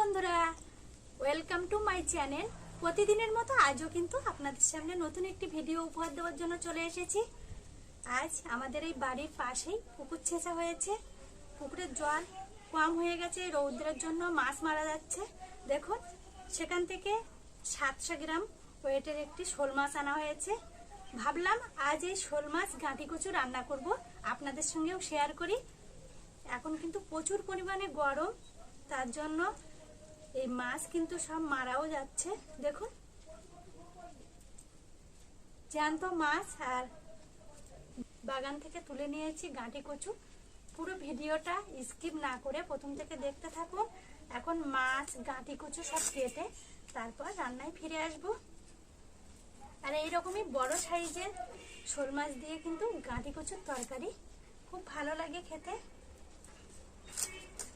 বন্ধুরা welcome to my channel প্রতিদিনের মতো আজও কিন্তু আপনাদের সামনে নতুন একটি ভিডিও উপহার দেওয়ার জন্য চলে এসেছি। আজ আমাদের এই বাড়ির পাশেই পুকুর ছেঁচা হয়েছে। পুকুরের জল কম হয়ে গেছে রৌদ্রের জন্য মাছ মারা যাচ্ছে। দেখুন, সেখান থেকে সাতশো গ্রাম ওয়েটের একটি শোল মাছ আনা হয়েছে। ভাবলাম আজ এই শোল মাছ গাঁটি কচু রান্না করব। আপনাদের সঙ্গেও শেয়ার করি। এখন কিন্তু প্রচুর পরিমাণে গরম, তার জন্য এই মাছ কিন্তু সব মারাও যাচ্ছে, দেখুন। জ্যান্ত মাছ আর বাগান থেকে তুলে নিয়েছি গাঁটি কচু। পুরো ভিডিওটা স্কিপ না করে প্রথম থেকে দেখতে থাকুন। এখন মাছ, গাঁটি কচু সব কেটে তারপর রান্নায় ফিরে আসব। আর এইরকমই বড় সাইজের শোল মাছ দিয়ে কিন্তু গাঁটি কচুর তরকারি খুব ভালো লাগে খেতে।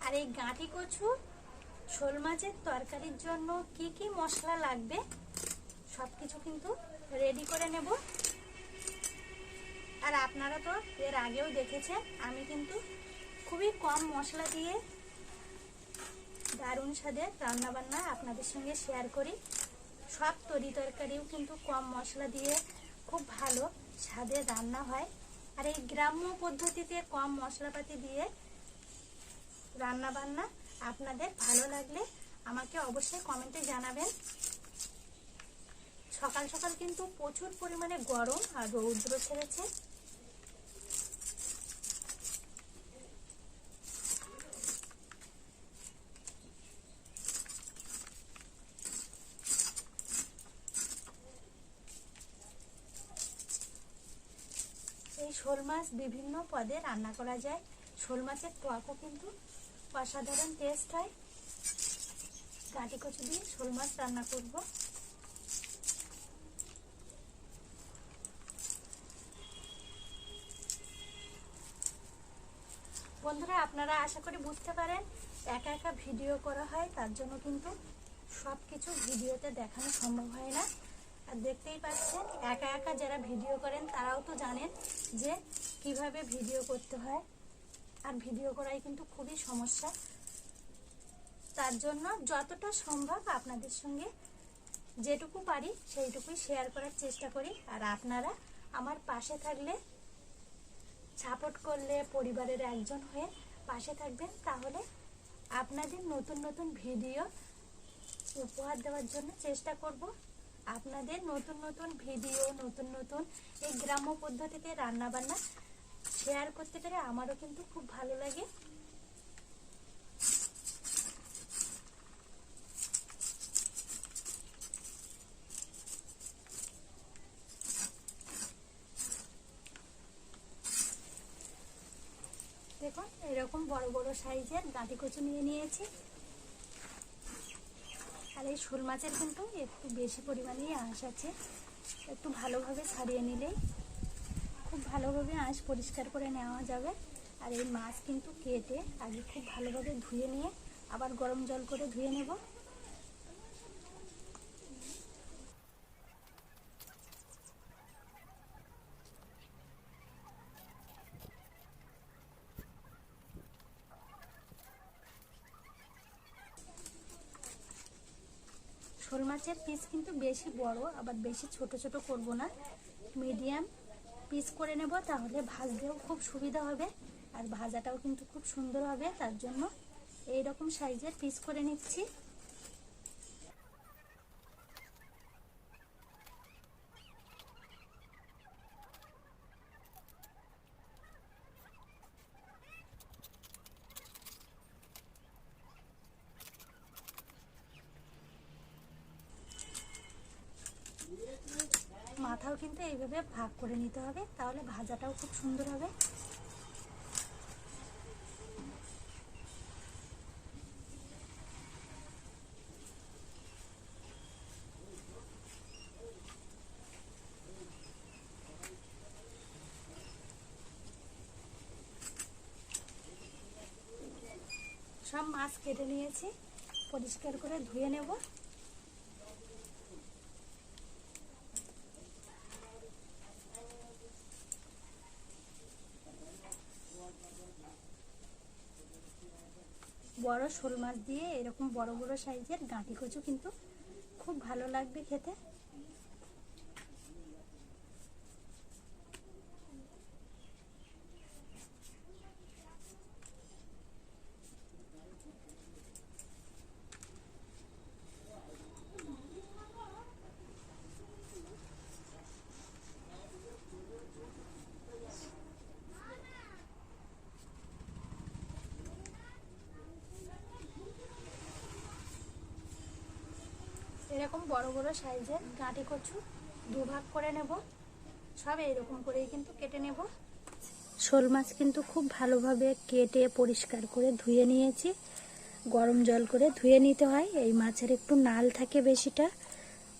আর এই গাঁটি কচু শোল মাছের তরকারির জন্য কি কি মশলা লাগবে? সবকিছু কিন্তু রেডি করে নেব। আর আপনারা তো এর আগেও দেখেছেন, আমি কিন্তু খুবই কম মশলা দিয়ে দারুণ স্বাদের রান্নাবান্না আপনাদের সঙ্গে শেয়ার করি। সব তরি তরকারিও কিন্তু কম মশলা দিয়ে খুব ভালো স্বাদে রান্না হয়। আর এই গ্রাম্য পদ্ধতিতে কম মশলাপাতি দিয়ে রান্না বান্না আপনাদের ভালো লাগলে আমাকে অবশ্যই কমেন্টে জানাবেন। সকাল সকাল কিন্তু প্রচুর পরিমাণে গরম আর রৌদ্র ছেড়েছে। এই শোল মাছ বিভিন্ন পদে রান্না করা যায়। শোল মাছের টকও কিন্তু অসাধারণ টেস্ট হয়। গাঁটি কচু দিয়ে শোল মাছ রান্না করব। বন্ধুরা, আপনারা আশা করি বুঝতে পারেন, একা একা ভিডিও করা হয়, তার জন্য কিন্তু সব কিছু ভিডিওতে দেখানো সম্ভব হয় না। আর দেখতেই পাচ্ছেন, একা একা যারা ভিডিও করেন, তারাও তো জানেন যে কীভাবে ভিডিও করতে হয়। আর ভিডিও করাই কিন্তু খুবই সমস্যা। তার জন্য যতটা সম্ভব আপনাদের সঙ্গে যেটুকু পারি সেইটুকুই শেয়ার করার চেষ্টা করি। আর আপনারা আমার পাশে থাকলে সাপোর্ট করলে পরিবারের একজন হয়ে পাশে থাকবেন, তাহলে আপনাদের নতুন নতুন ভিডিও উপহার দেওয়ার জন্য চেষ্টা করব। আপনাদের নতুন নতুন ভিডিও, নতুন নতুন এই গ্রাম্য পদ্ধতিতে রান্না বান্না শেয়ার করতে পেরে আমারও কিন্তু খুব ভালো লাগে। দেখুন, এরকম বড় বড় সাইজের গাঁটি কচু নিয়ে নিয়েছি। আর এই শোল মাছের কিন্তু একটু বেশি পরিমাণেই আঁশ আছে। একটু ভালোভাবে ছাড়িয়ে নিলেই খুব ভালোভাবে আঁশ পরিষ্কার করে নেওয়া যাবে। আর এই মাছ কিন্তু কেটে আগে খুব ভালোভাবে ধুয়ে নিয়ে আবার গরম জল করে ধুয়ে নেব। শোল মাছের পিস কিন্তু বেশি বড়, আবার বেশি ছোট ছোট করব না। মিডিয়াম পিস করে নেব, তাহলে ভাজতেও খুব সুবিধা হবে। আর ভাজাটাও কিন্তু খুব সুন্দর হবে, তার জন্য এই রকম সাইজের পিস করে নিচ্ছি। মাথাও কিন্তু এইভাবে ভাগ করে নিতে হবে, তাহলে ভাজাটাও খুব সুন্দর হবে। সব মাছ কেটে নিয়েছি, পরিষ্কার করে ধুয়ে নেব। বড় শোল মাছ দিয়ে এরকম বড় বড় সাইজের গাঁটি কচু কিন্তু খুব ভালো লাগবে খেতে এরকম বড় বড় সাইজের গাঁটি কচু দুভাগ করে নেব। সব এরকম করেই কিন্তু কেটে নেব। শোল মাছ কিন্তু খুব ভালোভাবে কেটে পরিষ্কার করে ধুয়ে নিয়েছি। গরম জল করে ধুয়ে নিতে হয়। এই মাছের একটু নাল থাকে বেশিটা।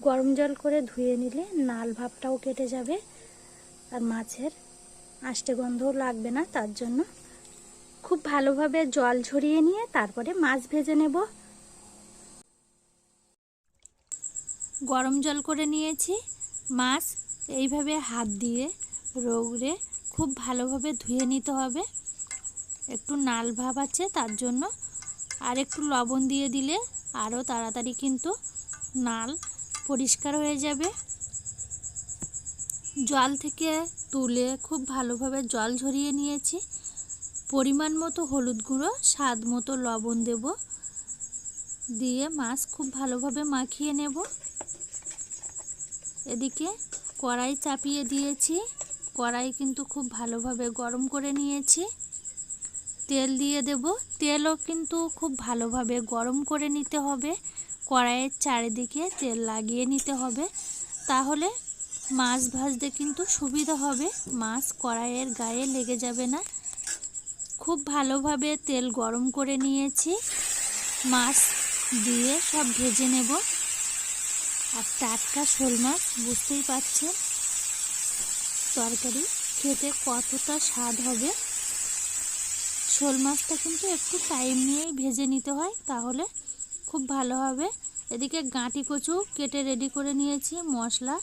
গরম জল করে ধুয়ে নিলে নাল ভাবটাও কেটে যাবে। আর মাছের আষ্টে গন্ধও লাগবে না, তার জন্য খুব ভালোভাবে জল ঝরিয়ে নিয়ে তারপরে মাছ ভেজে নেব। গরম জল করে নিয়েছি, মাছ এইভাবে হাত দিয়ে রৌড়ে খুব ভালোভাবে ধুয়ে নিতে হবে। একটু নাল ভাব আছে তার জন্য। আর একটু লবণ দিয়ে দিলে আরও তাড়াতাড়ি কিন্তু নাল পরিষ্কার হয়ে যাবে। জল থেকে তুলে খুব ভালোভাবে জল ঝরিয়ে নিয়েছি। পরিমাণ মতো হলুদ গুঁড়ো, স্বাদ মতো লবণ দেব। দিয়ে মাছ খুব ভালোভাবে মাখিয়ে নেব। এদিকে কড়াই চাপিয়ে দিয়েছি। কড়াই কিন্তু খুব ভালোভাবে গরম করে নিয়েছি। তেল দিয়ে দেব। তেলও কিন্তু খুব ভালোভাবে গরম করে নিতে হবে। কড়াইয়ের চারিদিকে তেল লাগিয়ে নিতে হবে। তাহলে মাছ ভাজতে কিন্তু সুবিধা হবে। মাছ কড়াইয়ের গায়ে লেগে যাবে না। খুব ভালোভাবে তেল গরম করে নিয়েছি। মাছ দিয়ে সব ভেজে নেব। আর টাটকা শোল মাছ, বুঝতেই পারছেন? তরকারি খেতে কতটা স্বাদ হবে? শোল মাছটা কিন্তু একটু টাইম নিয়েই ভেজে নিতে হয়, তাহলে খুব ভালো হবে। এদিকে গাঁটি কচু কেটে রেডি করে নিয়েছি, মশলা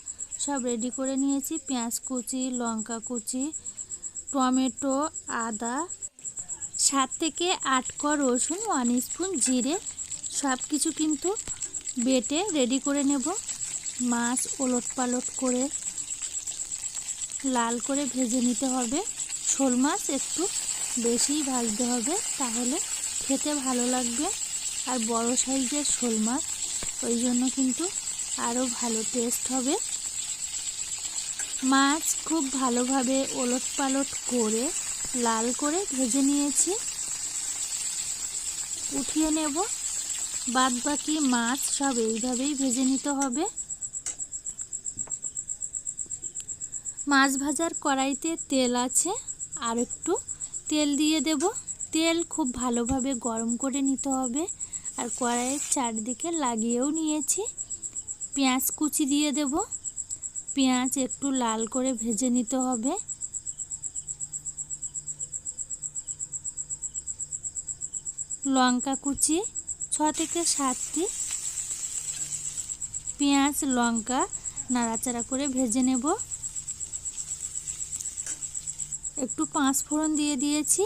সব রেডি করে নিয়েছি, পেঁয়াজ কুচি, লঙ্কা কুচি, টমেটো, আদা, সাত থেকে আট ক রসুন ওয়ান স্পুন জিরে সব কিছু কিন্তু বেটে রেডি করে নেব। মাছ ওলট পালট করে লাল করে ভেজে নিতে হবে। শোল মাছ একটু বেশিই ভাজতে হবে, তাহলে খেতে ভালো লাগবে। আর বড় সাইজের শোল মাছ, ওই জন্য কিন্তু আরও ভালো টেস্ট হবে। মাছ খুব ভালোভাবে ওলট পালট করে লাল করে ভেজে নিয়েছি। উঠিয়ে নেব। বাদ বাকি মাছ সব এইভাবেই ভেজে নিতে হবে। মাছ ভাজার কড়াইতে তেল আছে, আর একটু তেল দিয়ে দেব। তেল খুব ভালোভাবে গরম করে নিতে হবে, আর কড়াইয়ের চারদিকে লাগিয়েও নিয়েছি। পেঁয়াজ কুচি দিয়ে দেব। পেঁয়াজ একটু লাল করে ভেজে নিতে হবে। লঙ্কা কুচি থেকে সাতটি পেঁয়াজ, লঙ্কা নাড়াচাড়া করে ভেজে নেব। একটু পাঁচ ফোড়ন দিয়ে দিয়েছি।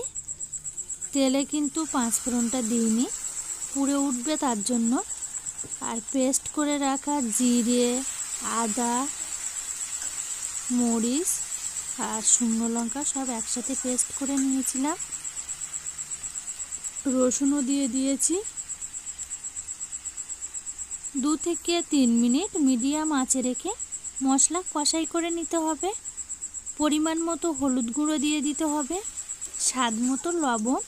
তেলে কিন্তু পাঁচ ফোড়নটা দিইনি, পুড়ে উঠবে তার জন্য। আর পেস্ট করে রাখা জিরে, আদা, মরিচ আর শুকনো লঙ্কা সব একসাথে পেস্ট করে নিয়েছিলাম। রসুনও দিয়ে দিয়েছি। দু থেকে তিন মিনিট মিডিয়াম আঁচে রেখে মশলা কষাই করে নিতে হবে। পরিমাণ মতো হলুদ গুঁড়ো দিয়ে দিতে হবে। স্বাদ মতো লবণ।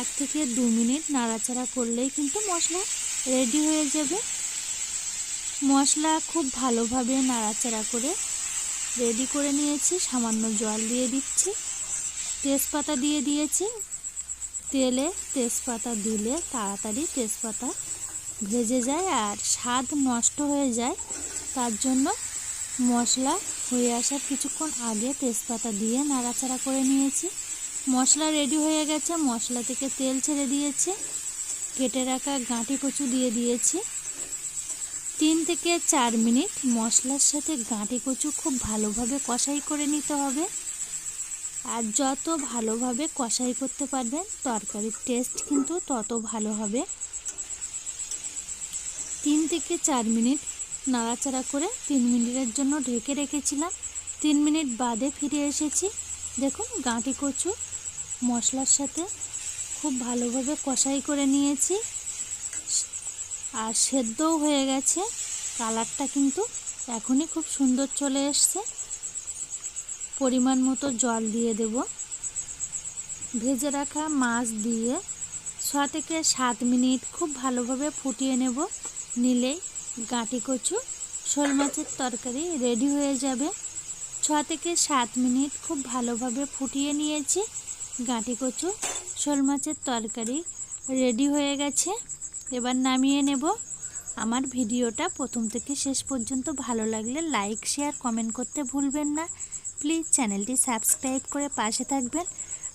এক থেকে দু মিনিট নাড়াচাড়া করলেই কিন্তু মশলা রেডি হয়ে যাবে। মশলা খুব ভালোভাবে নাড়াচাড়া করে রেডি করে নিয়েছি। সামান্য জল দিয়ে দিচ্ছি। তেজপাতা দিয়ে দিয়েছি। তেলে তেজপাতা দিলে তাড়াতাড়ি তেজপাতা ভেজে যায় আর স্বাদ নষ্ট হয়ে যায়। তার জন্য মশলা হয়ে আসার কিছুক্ষণ আগে তেজপাতা দিয়ে নাড়াচাড়া করে নিয়েছি। মশলা রেডি হয়ে গেছে, মশলা থেকে তেল ছেড়ে দিয়েছে। কেটে রাখা গাঁটি কচু দিয়ে দিয়েছি। তিন থেকে চার মিনিট মশলার সাথে গাঁটি কচু খুব ভালোভাবে কষাই করে নিতে হবে। আর যত ভালোভাবে কষাই করতে পারবেন, তরকারির টেস্ট কিন্তু তত ভালো হবে। তিন থেকে চার মিনিট নাড়াচাড়া করে তিন মিনিটের জন্য ঢেকে রেখেছিলাম। তিন মিনিট বাদে ফিরে এসেছি। দেখুন, গাঁটি কচু মশলার সাথে খুব ভালোভাবে কষাই করে নিয়েছি। আর সেদ্ধও হয়ে গেছে। কালারটা কিন্তু এখনই খুব সুন্দর চলে এসছে। পরিমাণ মতো জল দিয়ে দেব। ভেজে রাখা মাছ দিয়ে ছ থেকে সাত মিনিট খুব ভালোভাবে ফুটিয়ে নেব। নিলেই গাঁটি কচু, শোল মাছের তরকারি রেডি হয়ে যাবে। ছ থেকে সাত মিনিট খুব ভালোভাবে ফুটিয়ে নিয়েছি। গাঁটি কচু, শোল মাছের তরকারি রেডি হয়ে গেছে। এবার নামিয়ে নেব। আমার ভিডিওটা প্রথম থেকে শেষ পর্যন্ত ভালো লাগলে লাইক, শেয়ার, কমেন্ট করতে ভুলবেন না। প্লিজ চ্যানেলটি সাবস্ক্রাইব করে পাশে থাকবেন।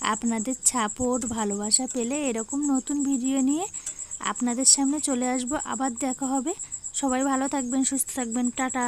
আপনাদের ছাপোট ভালোবাসা পেলে এরকম নতুন ভিডিও নিয়ে আপনাদের সামনে চলে আসব। আবার দেখা হবে। সবাই ভালো থাকবেন, সুস্থ থাকবেন। টাটা।